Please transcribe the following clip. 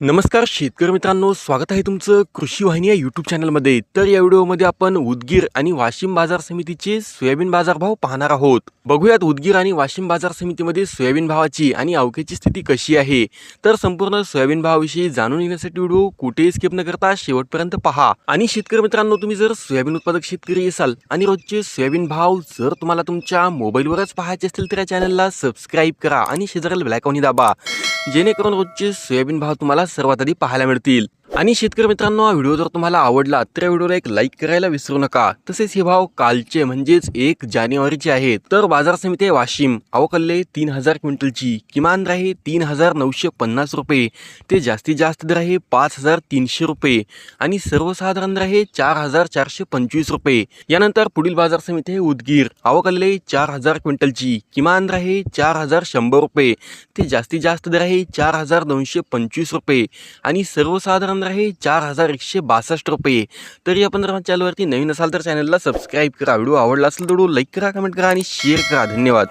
नमस्कार शेतकरी मित्रांनो स्वागत आहे तुमचं कृषी वाहिनी या यूट्यूब चॅनलमध्ये तर या व्हिडिओमध्ये आपण उदगीर आणि वाशिम बाजार समितीचे सोयाबीन बाजारभाव पाहणार आहोत. बघूयात उदगीर आणि वाशिम बाजार समितीमध्ये सोयाबीन भावाची आणि अवकेची स्थिती कशी आहे. तर संपूर्ण सोयाबीन भावाविषयी जाणून घेण्यासाठी व्हिडिओ कुठेही स्किप न करता शेवटपर्यंत पहा. आणि शेतकरी मित्रांनो तुम्ही जर सोयाबीन उत्पादक शेतकरी असाल आणि रोजचे सोयाबीन भाव जर तुम्हाला तुमच्या मोबाईलवरच पाहायचे असतील तर या चॅनलला सबस्क्राईब करा आणि शेजारील ब्लॅकॉनी दाबा. जेणेकरून रोजचे सोयाबीन भाव तुम्हाला सर्वात आधी पाहायला मिळतील. आणि शेतकरी मित्रांनो हा व्हिडिओ जर तुम्हाला आवडला तर या व्हिडिओला एक लाईक करायला विसरू नका. तसेच हे भाव कालचे म्हणजेच एक जानेवारीचे आहेत. तर बाजार समिती आहे वाशिम. अवकल्ले तीन हजार क्विंटलची. किमान दर आहे तीन हजार नऊशे पन्नास रुपये. ते जास्तीत जास्त दर आहे पाच हजार तीनशे रुपये. आणि सर्वसाधारण दर आहे चार हजार चारशे पंचवीस रुपये. यानंतर पुढील बाजार समिती आहे उदगीर. अवकल्ले चार हजार क्विंटलची. किमान दर आहे चार हजार शंभर रुपये. ते जास्तीत जास्त दर आहे चार हजार दोनशे पंचवीस रुपये. आणि सर्वसाधारण आहे चार हजार एकशे बासष्ट रुपये. तरी आपण जर चॅनलवरती नवीन असाल तर चॅनलला सबस्क्राईब करा. व्हिडिओ आवडला असेल तर लाईक करा कमेंट करा आणि शेअर करा. धन्यवाद.